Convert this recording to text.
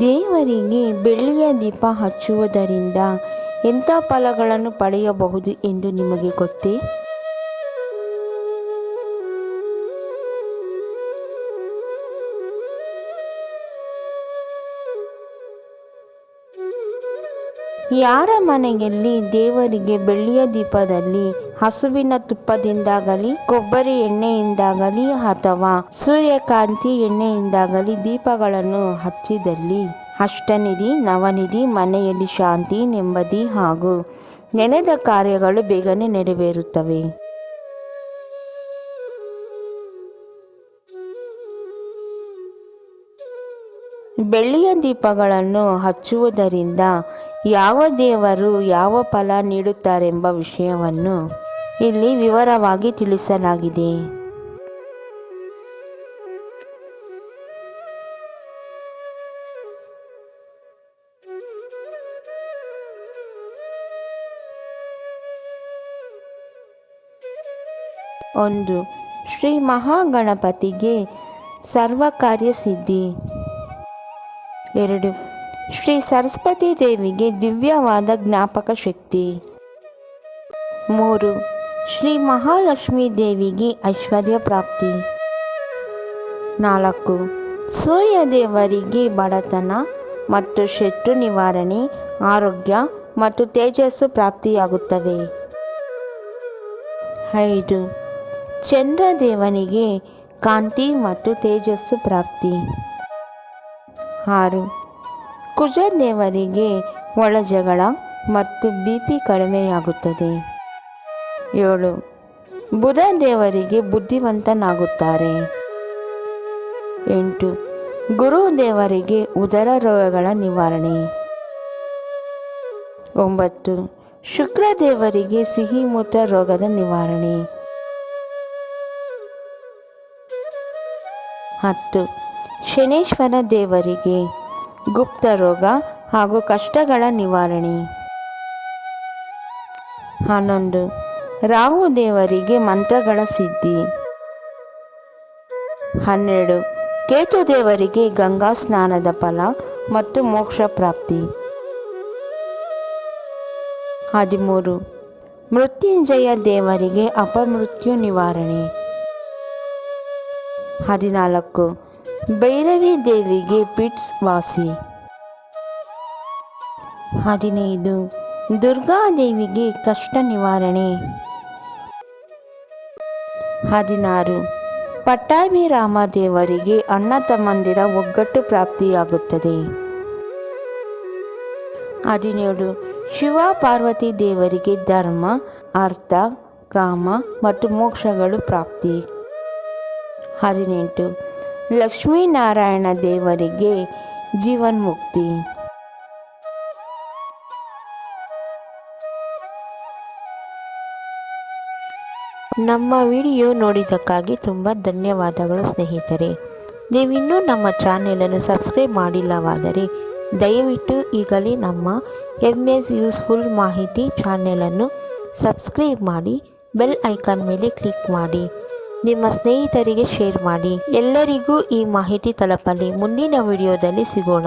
ದೇವರಿಗೆ ಬೆಳ್ಳಿಯ ದೀಪ ಹಚ್ಚುವುದರಿಂದ ಎಂಥ ಫಲಗಳನ್ನು ಪಡೆಯಬಹುದು ಎಂದು ನಿಮಗೆ ಗೊತ್ತೇ? ಯಾರ ಮನೆಯಲ್ಲಿ ದೇವರಿಗೆ ಬೆಳ್ಳಿಯ ದೀಪದಲ್ಲಿ, ಹಸುವಿನ ತುಪ್ಪದಿಂದಾಗಲಿ, ಕೊಬ್ಬರಿ ಎಣ್ಣೆಯಿಂದಾಗಲಿ ಅಥವಾ ಸೂರ್ಯಕಾಂತಿ ಎಣ್ಣೆಯಿಂದಾಗಲಿ ದೀಪಗಳನ್ನು ಹಚ್ಚಿದಲ್ಲಿ ಅಷ್ಟನಿಧಿ ನವನಿಧಿ ಮನೆಯಲ್ಲಿ ಶಾಂತಿ, ನೆಮ್ಮದಿ ಹಾಗೂ ನೆನೆದ ಕಾರ್ಯಗಳು ಬೇಗನೆ ನೆರವೇರುತ್ತವೆ. ಬೆಳ್ಳಿಯ ದೀಪಗಳನ್ನು ಹಚ್ಚುವುದರಿಂದ ಯಾವ ದೇವರು ಯಾವ ಫಲ ನೀಡುತ್ತಾರೆಂಬ ವಿಷಯವನ್ನು ಇಲ್ಲಿ ವಿವರವಾಗಿ ತಿಳಿಸಲಾಗಿದೆ. ಒಂದು, ಶ್ರೀ ಮಹಾಗಣಪತಿಗೆ ಸರ್ವ ಕಾರ್ಯ ಸಿದ್ಧಿ ಎರಡು. ಶ್ರೀ ಸರಸ್ವತಿ ದೇವಿಗೆ ದಿವ್ಯವಾದ ಜ್ಞಾಪಕ ಶಕ್ತಿ. ಮೂರು. ಶ್ರೀ ಮಹಾಲಕ್ಷ್ಮೀ ದೇವಿಗೆ ಐಶ್ವರ್ಯ ಪ್ರಾಪ್ತಿ. ನಾಲ್ಕು. ಸೂರ್ಯ ದೇವರಿಗೆ ಬಡತನ ಮತ್ತು ಶೆಟ್ಟು ನಿವಾರಣೆ, ಆರೋಗ್ಯ ಮತ್ತು ತೇಜಸ್ಸು ಪ್ರಾಪ್ತಿಯಾಗುತ್ತವೆ. ಐದು. ಚಂದ್ರ ದೇವನಿಗೆ ಕಾಂತಿ ಮತ್ತು ತೇಜಸ್ಸು ಪ್ರಾಪ್ತಿ. ಆರು ಕುಜದೇವರಿಗೆ ಒಳಜಗಳ ಮತ್ತು ಬಿ ಪಿ ಕಡಿಮೆಯಾಗುತ್ತದೆ. ಏಳು. ಬುಧ ದೇವರಿಗೆ ಬುದ್ಧಿವಂತನಾಗುತ್ತಾರೆ. ಎಂಟು. ಗುರು ದೇವರಿಗೆ ಉದರ ರೋಗಗಳ ನಿವಾರಣೆ. ಒಂಬತ್ತು. ಶುಕ್ರ ದೇವರಿಗೆ ಸಿಹಿ ಮೂತ್ರ ರೋಗದ ನಿವಾರಣೆ. ಹತ್ತು. ಶನೇಶ್ವರ ದೇವರಿಗೆ ಗುಪ್ತ ರೋಗ ಹಾಗೂ ಕಷ್ಟಗಳ ನಿವಾರಣೆ. ಹನ್ನೊಂದು. ರಾಹು ದೇವರಿಗೆ ಮಂತ್ರಗಳ ಸಿದ್ಧಿ. ಹನ್ನೆರಡು. ಕೇತು ದೇವರಿಗೆ ಗಂಗಾ ಸ್ನಾನದ ಫಲ ಮತ್ತು ಮೋಕ್ಷ ಪ್ರಾಪ್ತಿ. ಹದಿಮೂರು. ಮೃತ್ಯುಂಜಯ ದೇವರಿಗೆ ಅಪಮೃತ್ಯು ನಿವಾರಣೆ. ಹದಿನಾಲ್ಕು. ಭೈರವಿ ದೇವಿಗೆ ಪಿಟ್ಸ್ ವಾಸಿ. ಹದಿನೈದು. ದುರ್ಗಾದೇವಿಗೆ ಕಷ್ಟ ನಿವಾರಣೆ. ಹದಿನಾರು. ಪಟ್ಟಾಭಿರಾಮ ದೇವರಿಗೆ ಅಣ್ಣ ತಮ್ಮಂದಿರ ಒಗ್ಗಟ್ಟು ಪ್ರಾಪ್ತಿಯಾಗುತ್ತದೆ. ಹದಿನೇಳು. ಶಿವ ಪಾರ್ವತಿ ದೇವರಿಗೆ ಧರ್ಮ, ಅರ್ಥ, ಕಾಮ ಮತ್ತು ಮೋಕ್ಷಗಳು ಪ್ರಾಪ್ತಿ. ಹದಿನೆಂಟು. ಲಕ್ಷ್ಮೀನಾರಾಯಣ ದೇವರಿಗೆ ಜೀವನ್ಮುಕ್ತಿ. ನಮ್ಮ ವಿಡಿಯೋ ನೋಡಿದ್ದಕ್ಕಾಗಿ ತುಂಬ ಧನ್ಯವಾದಗಳು ಸ್ನೇಹಿತರೆ. ನೀವಿನ್ನೂ ನಮ್ಮ ಚಾನೆಲನ್ನು ಸಬ್ಸ್ಕ್ರೈಬ್ ಮಾಡಿಲ್ಲವಾದರೆ ದಯವಿಟ್ಟು ಈಗಲೇ ನಮ್ಮ ಎಂ ಎಸ್ ಯೂಸ್ಫುಲ್ ಮಾಹಿತಿ ಚಾನೆಲನ್ನು ಸಬ್ಸ್ಕ್ರೈಬ್ ಮಾಡಿ, ಬೆಲ್ ಐಕಾನ್ ಮೇಲೆ ಕ್ಲಿಕ್ ಮಾಡಿ. ನಿಮ್ಮ ಸ್ನೇಹಿತರಿಗೆ ಶೇರ್ ಮಾಡಿ. ಎಲ್ಲರಿಗೂ ಈ ಮಾಹಿತಿ ತಲುಪಲಿ. ಮುಂದಿನ ವಿಡಿಯೋದಲ್ಲಿ ಸಿಗೋಣ.